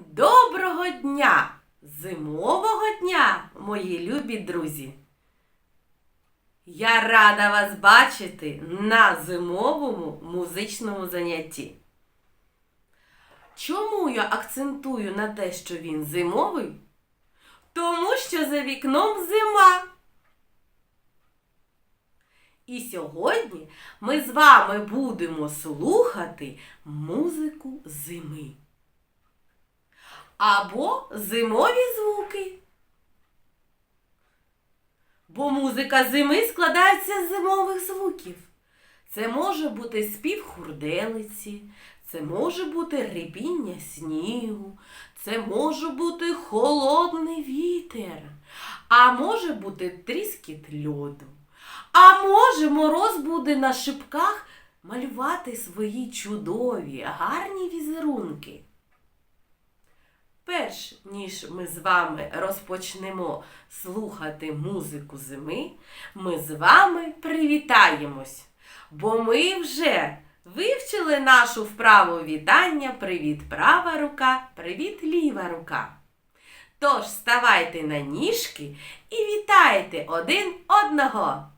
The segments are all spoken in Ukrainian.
Доброго дня! Зимового дня, мої любі друзі! Я рада вас бачити на зимовому музичному занятті. Чому я акцентую на те, що він зимовий? Тому що за вікном зима. І сьогодні ми з вами будемо слухати музику зими або зимові звуки. Бо музика зими складається з зимових звуків. Це може бути спів хурделиці, це може бути рипіння снігу, це може бути холодний вітер, а може бути тріскіт льоду. А може, мороз буде на шипках малювати свої чудові, гарні візерунки. Перш ніж ми з вами розпочнемо слухати музику зими, ми з вами привітаємось, бо ми вже вивчили нашу вправу вітання Привіт права рука, привіт ліва рука. Тож ставайте на ніжки і вітайте один одного.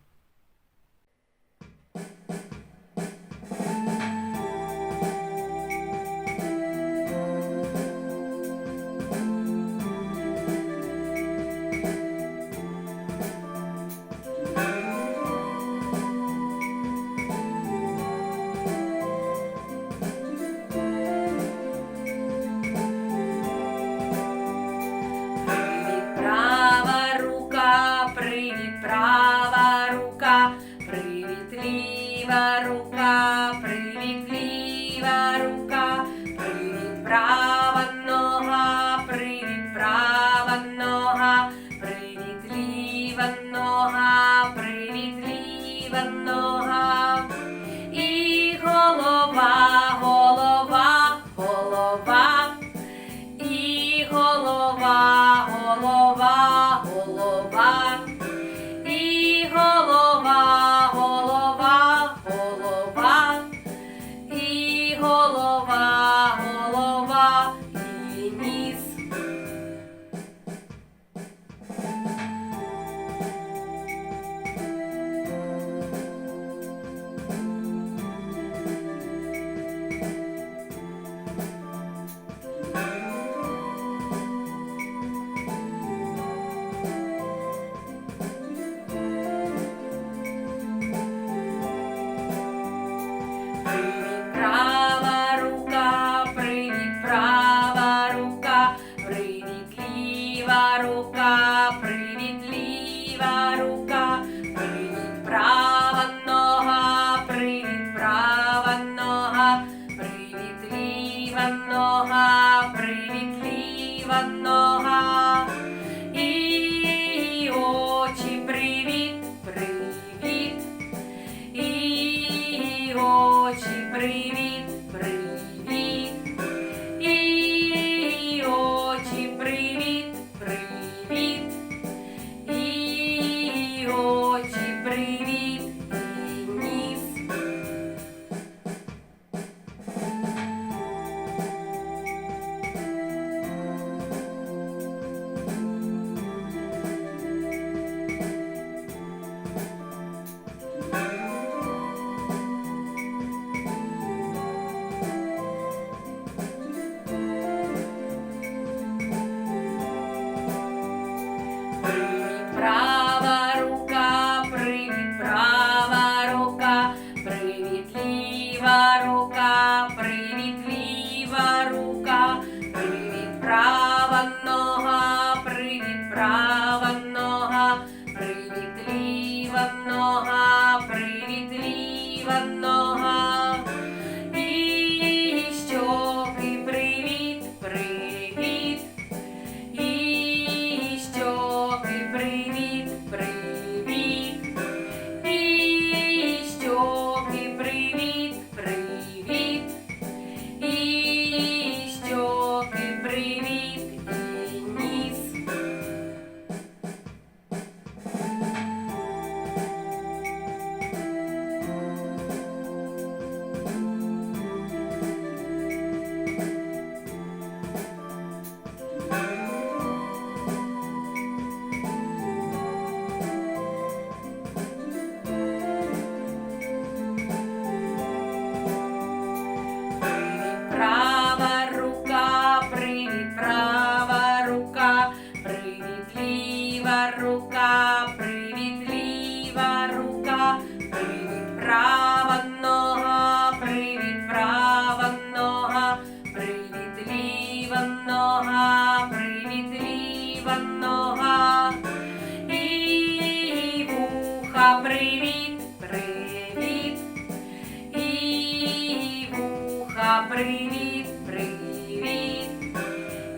Мама, привіт, привіт,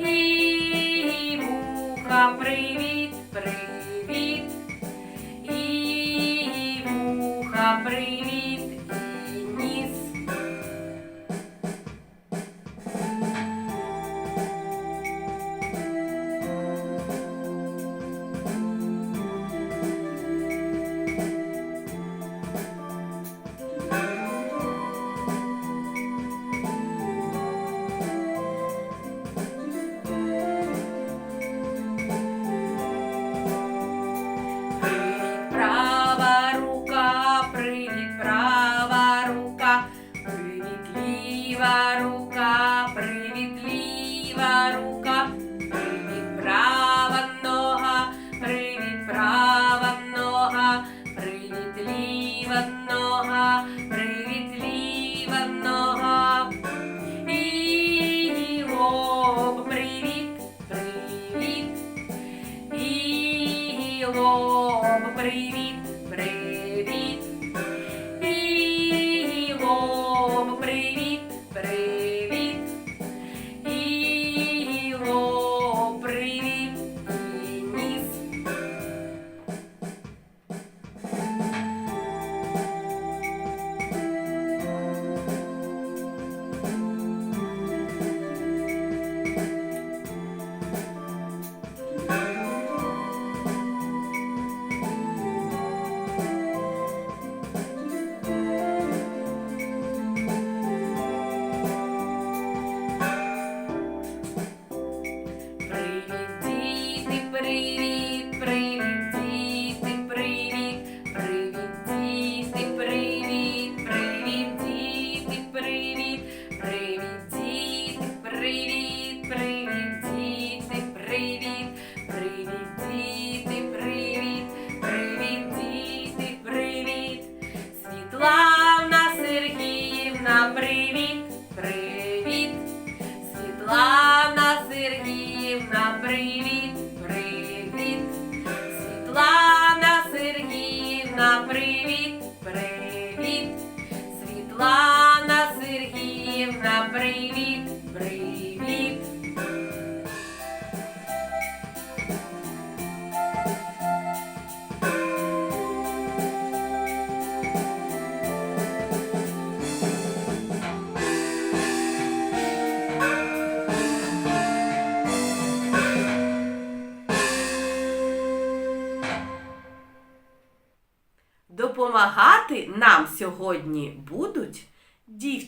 і вуха, привіт, привіт. Ліва. І лоб, привіт, привіт. І лоб, привіт. Привіт, привіт. Допомагати нам сьогодні будуть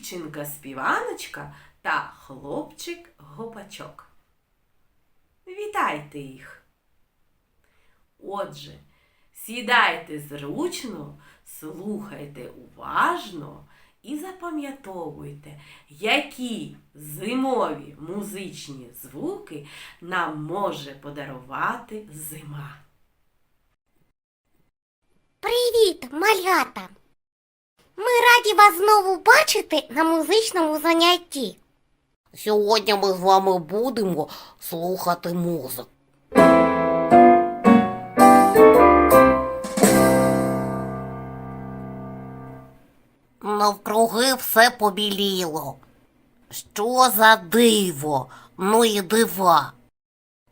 дівчинка-співаночка та хлопчик-гопачок. Вітайте їх! Отже, сідайте зручно, слухайте уважно і запам'ятовуйте, які зимові музичні звуки нам може подарувати зима. Привіт, малята! Ми раді вас знову бачити на музичному занятті. Сьогодні ми з вами будемо слухати музику. Навкруги все побіліло. Що за диво, ну і дива.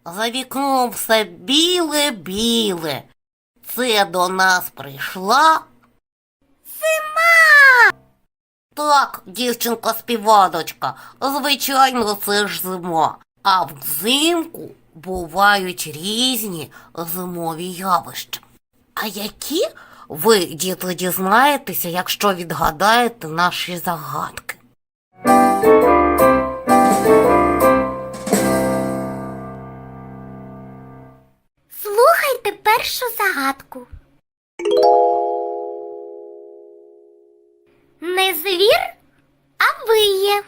За вікном все біле-біле. Це до нас прийшла. Зима. Так, дівчинка співаночка, звичайно, це ж зима. А взимку бувають різні зимові явища. А які ви, діти, дізнаєтеся, якщо відгадаєте наші загадки? Слухайте першу загадку. Не звір, а виє.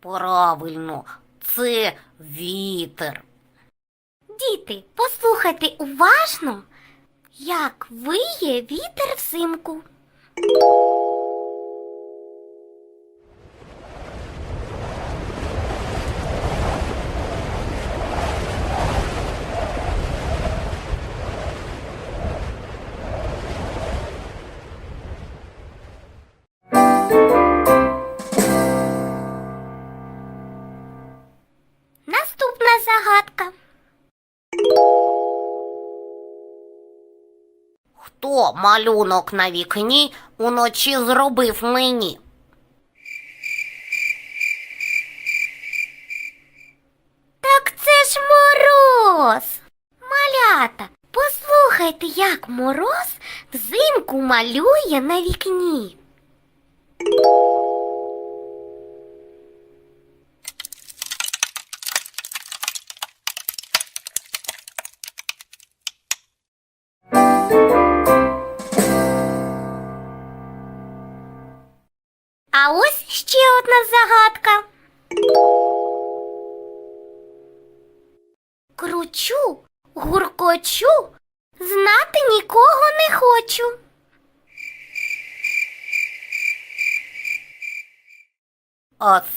Правильно, це вітер. Діти, послухайте уважно, як виє вітер взимку. Хто малюнок на вікні уночі зробив мені? Так це ж мороз. Малята, послухайте, як мороз взимку малює на вікні.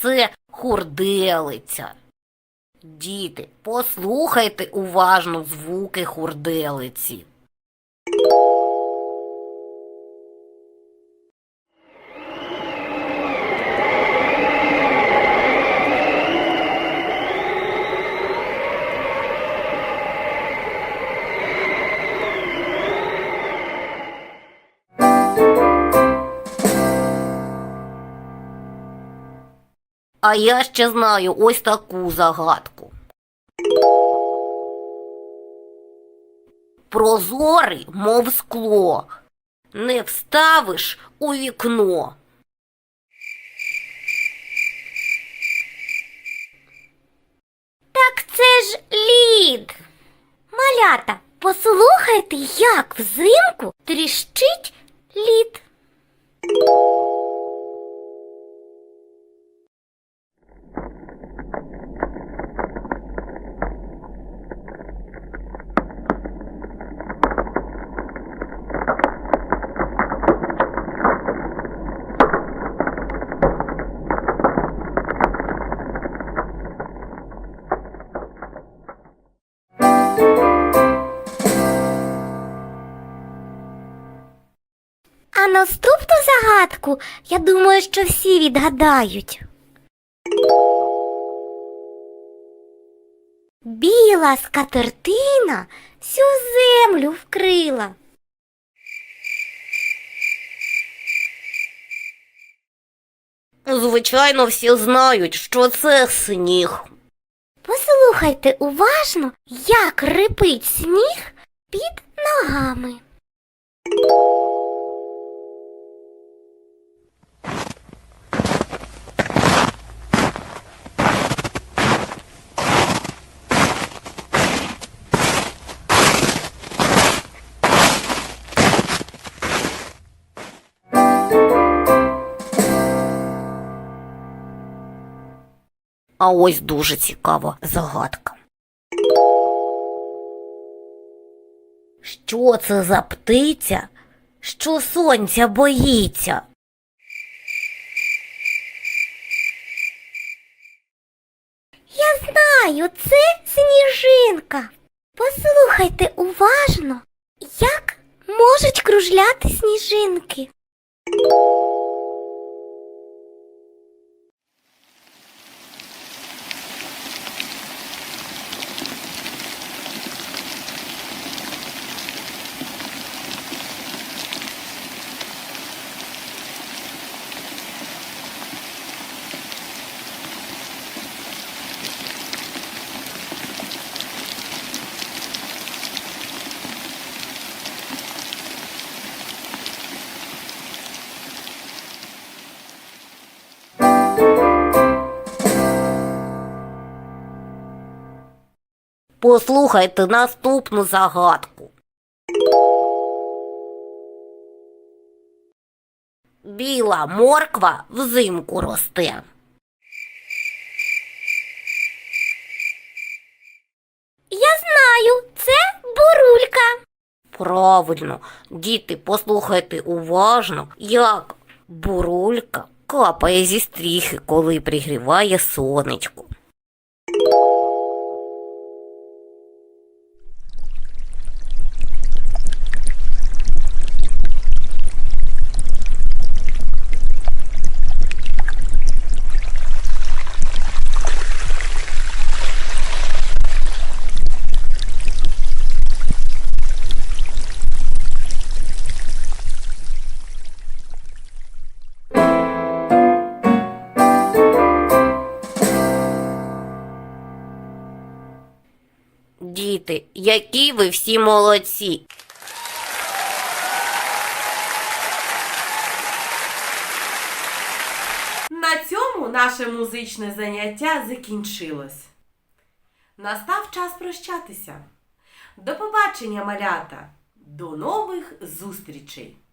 Це хурделиця. Діти, послухайте уважно звуки хурделиці. А я ще знаю ось таку загадку. Прозорий, мов скло, не вставиш у вікно. Так це ж лід. Малята, послухайте, як взимку тріщить лід. Загадку, я думаю, що всі відгадають. Біла скатертина всю землю вкрила. Звичайно, всі знають, що це сніг. Послухайте уважно, як рипить сніг під ногами. А ось дуже цікава загадка. Що це за птиця, що сонця боїться? Я знаю, це сніжинка. Послухайте уважно, як можуть кружляти сніжинки. Послухайте наступну загадку. Біла морква взимку росте. Я знаю, це бурулька. Правильно, діти, послухайте уважно, як бурулька капає зі стріхи, коли пригріває сонечко. Діти, які ви всі молодці. На цьому наше музичне заняття закінчилось. Настав час прощатися. До побачення, малята! До нових зустрічей!